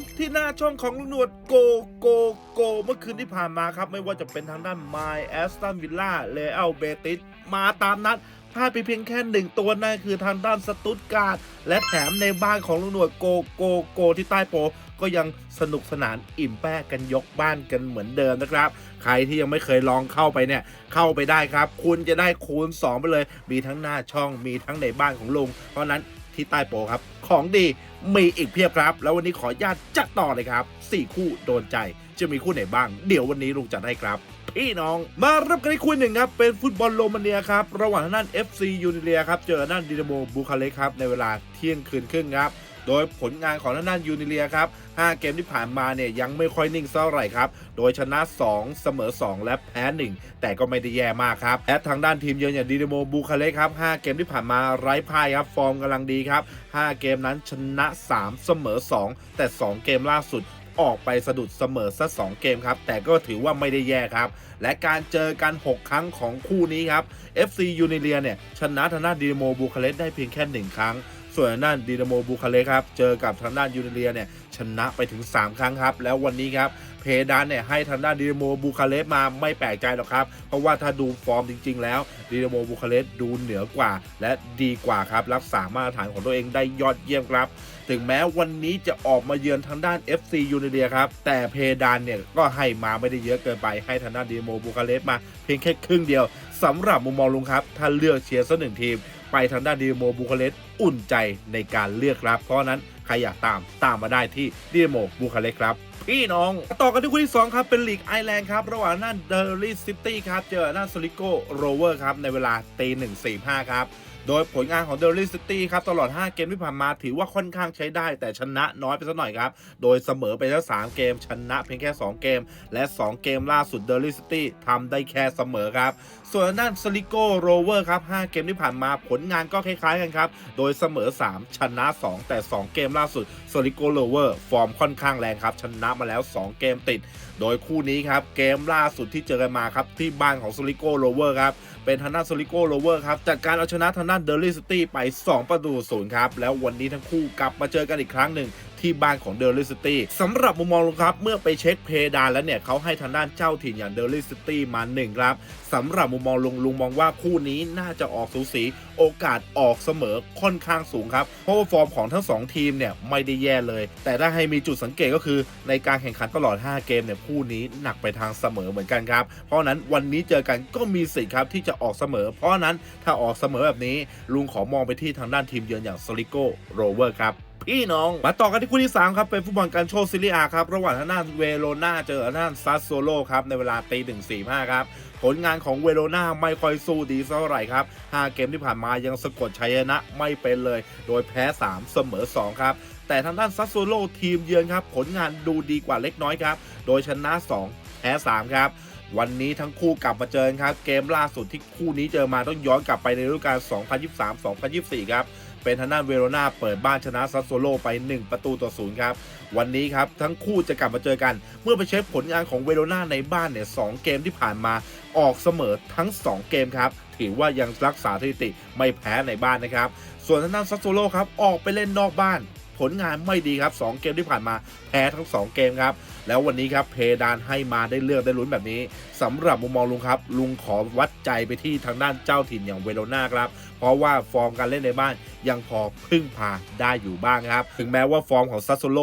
ำที่หน้าช่องของลุงหนวดโกโกโกเมื่อคืนที่ผ่านมาครับ ไม่ว่าจะเป็นทางด้านไมแอสตันวิลล่าเลเอลเบติสมาตามนัดพลาดไปเพียงแค่หนึ่งตัวนั่นคือทางด้านสตุตการ์ดและแถมในบ้านของลุงหนวดโกโกโกที่ใต้โปก็ยังสนุกสนานอิ่มแป้กันยกบ้านกันเหมือนเดิมนะครับ ใครที่ยังไม่เคยลองเข้าไปเนี่ย เข้าไปได้ครับ คุณจะได้คูณ 2 ไปเลย มีทั้งหน้าช่องมีทั้งในบ้านของลุง เพราะนั้น ที่ใต้โปครับ ของดีมีอีกเพียบครับ แล้ววันนี้ขออนุญาตจัดต่อเลยครับ 4 คู่โดนใจจะมีคู่ไหนบ้าง เดี๋ยววันนี้ลุงจัดให้ครับ พี่น้องมารับกันที่คู่หนึ่งครับ เป็นฟุตบอลโรมาเนียครับ ระหว่างนั่น FC ยูนิเลียครับ เจอนั่นดินาโมบูคาเลครับในเวลาเที่ยงคืนครึ่งครับ โดยผลงานของทางด้านยูนิเลียครับ 5 เกมที่ผ่านมาเนี่ยยังไม่ค่อยนิ่งเท่าไหร่ครับ โดยชนะ 2 เสมอ 2 และแพ้ 1 แต่ก็ไม่ได้แย่มากครับและทางด้านทีมเยือนอย่างดีเดโมบูคาเลสครับ 5 เกมที่ผ่านมาไร้พ่ายครับ ฟอร์มกำลังดีครับ 5 เกมนั้นชนะ 3 เสมอ 2 แต่ 2 เกมล่าสุด ออกไปสะดุดเสมอซะ2เกมครับ แต่ก็ถือว่าไม่ได้แย่ครับ และการเจอกัน 6 ครั้งของคู่นี้ครับ FC ยูนิเลียเนี่ยชนะทางด้านดีโมบูคาเรสได้เพียงแค่ 1 ครั้ง ส่วนทางด้านดีโมบูคาเรสครับเจอกับทางด้านยูนิเลียเนี่ยชนะไปถึง 3 ครั้งครับ แล้ววันนี้ครับ เพดานเนี่ยให้ทางด้านดิโมบูคาเรสมาไม่แปลกใจหรอกครับ เพราะว่าถ้าดูฟอร์มจริง ๆ แล้วดิโมบูคาเรสดูเหนือกว่า และดีกว่าครับรักษามาตรฐานของตัวเองได้ยอดเยี่ยมครับถึงแม้วันนี้จะออกมาเยือนทางด้าน FC ยูนิเลียครับ แต่เพดานเนี่ยก็ให้มาไม่ได้เยอะเกินไป ให้ทางด้านดิโมบูคาเรสมาเพียงแค่ครึ่งเดียวสำหรับมุมมองลุงครับ ถ้าเลือกเชียร์สักหนึ่งทีม ไปทางด้านดิโมบูคาเรสอุ่นใจในการเลือกครับ เพราะนั้น ใครอยากตามตามมาได้ที่ดิโมบูคาเรสต์ครับ พี่น้อง ต่อกันที่คู่ที่ 2 ครับ เป็นลีกไอแลนด์ครับ ระหว่างนั่นเดอร์ลี่ซิตี้ครับ เจอหน้าสลิโกโรเวอร์ครับ ในเวลาตีหนึ่งสี่ห้าครับ โดยผลงานของเดอร์ลี่ซิตี้ครับตลอด 5 เกมที่ผ่านมาถือว่าค่อนข้างใช้ได้แต่ชนะน้อยไปสักหน่อยครับ โดยเสมอไปแล้ว 3 เกม ชนะเพียงแค่ 2 เกม และ 2 เกมล่าสุดเดอร์ลี่ซิตี้ทำได้แค่เสมอครับ ส่วนด้านสลิโกโรเวอร์ครับ 5 เกมที่ผ่านมาผลงานก็คล้ายๆกันครับ โดยเสมอ 3 ชนะ 2 แต่ 2 เกมล่าสุดสลิโกโรเวอร์ฟอร์มค่อนข้างแรงครับ ชนะมาแล้ว 2 เกมติด โดยคู่นี้ครับเกมล่าสุดที่เจอกันมาครับที่บ้านของสลิโกโรเวอร์ครับเป็นทางด้านโซลิโกโรเวอร์ครับจัดการเอาชนะทางด้านเดอร์ลี่ซิตี้ไป 2 ประตูศูนย์ครับแล้ววันนี้ทั้งคู่กลับมาเจอกันอีกครั้งหนึ่ง ที่บ้านของเดลี่ซิตี้สำหรับมุมมองลุงครับเมื่อไปเช็คเพดานแล้วเนี่ยเขาให้ทางด้านเจ้าถิ่นอย่างเดลี่ซิตี้มาหนึ่งครับสำหรับมุมมองลุงลุงมองว่าคู่นี้น่าจะออกสูสี โอกาสออกเสมอค่อนข้างสูงครับเพราะว่าฟอร์มของทั้ง 2 ทีมเนี่ยไม่ได้แย่เลย แต่ถ้าให้มีจุดสังเกตก็คือในการแข่งขันตลอด 5 เกมเนี่ยคู่นี้หนักไปทางเสมอเหมือนกันครับ เพราะนั้นวันนี้เจอกันก็มีสิทธิ์ครับที่จะออกเสมอ เพราะฉะนั้นถ้าออกเสมอแบบนี้ ลุงขอมองไปที่ทางด้านทีมเยือนอย่างสลิโกโรเวอร์ครับ พี่น้อง มาต่อกันที่คู่ที่ 3 ครับ เป็นฟุตบอลการโชว์ซิลิอาครับ ระหว่างทางด้านเวโรนาเจอทางด้านซัสโซโลครับ ในเวลาตีหนึ่งสี่ห้าครับผลงานของเวโรนาไม่ค่อยสู้ดีเท่าไหร่ครับ 5 เกมที่ผ่านมายังสะกดชัยชนะไม่เป็นเลย โดยแพ้ 3 เสมอ 2 ครับ แต่ทางด้านซัสโซโลทีมเยือนครับ ผลงานดูดีกว่าเล็กน้อยครับ โดยชนะ 2 แพ้ 3 ครับ วันนี้ทั้งคู่กลับมาเจอครับ เกมล่าสุดที่คู่นี้เจอมาต้องย้อนกลับไปในฤดูกาล2023-2024 ครับ เป็นทางด้านเวโรนาเปิดบ้านชนะซัสโซโลไป 1 ประตูต่อศูนย์ครับวันนี้ครับทั้งคู่จะกลับมาเจอกัน เมื่อไปเช็คผลงานของเวโรนาในบ้านเนี่ยสเกมที่ผ่านมาออกเสมอทั้ง 2 เกมครับถือว่ายังรักษาสถิติไม่แพ้ในบ้านนะครับ ส่วนทางด้านซัสโซโลครับออกไปเล่นนอกบ้าน ผลงานไม่ดีครับ 2 เกมที่ผ่านมาแพ้ทั้ง 2 เกมครับ แล้ววันนี้ครับเพดานให้มาได้เลือกได้ลุ้นแบบนี้สำหรับมุมมองลุงครับ ลุงขอวัดใจไปที่ทางด้านเจ้าถิ่นอย่างเวโรนาครับ เพราะว่าฟอร์มการเล่นในบ้านยังพอพึ่งพาได้อยู่บ้างครับ ถึงแม้ว่าฟอร์มของซัสโซโล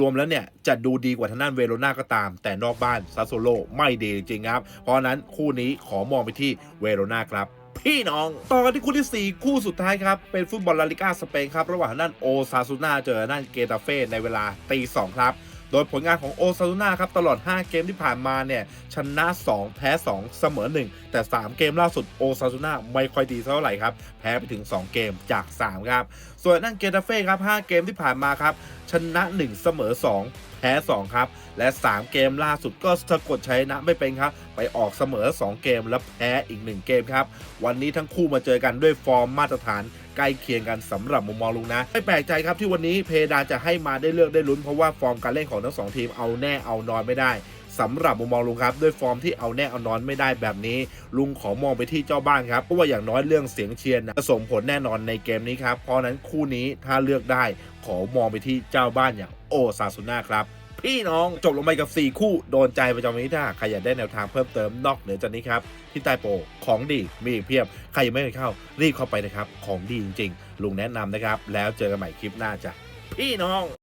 รวมๆแล้วเนี่ยจะดูดีกว่าทางด้านเวโรนาก็ตาม แต่นอกบ้านซัสโซโลไม่ดีจริงครับ เพราะนั้นคู่นี้ขอมองไปที่เวโรนาครับ พี่น้อง ต่อกันที่คู่ที่ 4 คู่สุดท้ายครับ เป็นฟุตบอลลาลิก้าสเปนครับ ระหว่างด้านโอซาซูนาเจอด้านเกตาเฟ่ในเวลาตีสองครับโดยผลงานของโอซาซูนาครับ ตลอด 5 เกมที่ผ่านมาเนี่ย ชนะ 2 แพ้ 2 เสมอ 1 แต่ 3 เกมล่าสุดโอซาซูนาไม่ค่อยดีเท่าไหร่ครับ แพ้ไปถึง 2 เกมจาก 3 ครับ ส่วนนั่นเกตาเฟ่ครับ 5 เกมที่ผ่านมาครับ ชนะ 1 เสมอ 2 แแพ้ 2 ครับ และ 3 เกมล่าสุดก็สะกดชัยนะไม่เป็นครับ ไปออกเสมอ 2 เกมและแพ้อีก 1 เกมครับ วันนี้ทั้งคู่มาเจอกันด้วยฟอร์มมาตรฐานใกล้เคียงกันสำหรับมุมมองลุงนะ ไม่แปลกใจครับที่วันนี้เพดานจะให้มาได้เลือกได้ลุ้นเพราะว่าฟอร์มการเล่นของทั้งสองทีมเอาแน่เอานอนไม่ได้ สำหรับมุมมองลุงครับ ด้วยฟอร์มที่เอาแน่เอานอนไม่ได้แบบนี้ ลุงขอมองไปที่เจ้าบ้านครับเพราะว่าอย่างน้อยเรื่องเสียงเชียร์นะจะส่งผลแน่นอนในเกมนี้ครับเพราะนั้นคู่นี้ถ้าเลือกได้ ขอมองไปที่เจ้าบ้านอย่างโอซาซุน่าครับพี่น้องจบลงไปกับ 4 คู่โดนใจประจำวันนี้ถ้าใครอยากได้แนวทางเพิ่มเติมนอกเหนือจากนี้ครับ ที่ใต้โปรของดีมีเพียบ ใครยังไม่เคยเข้า รีบเข้าไปนะครับ ของดีจริง ๆ ลุงแนะนำนะครับ แล้วเจอกันใหม่คลิปหน้าจ้ะพี่น้อง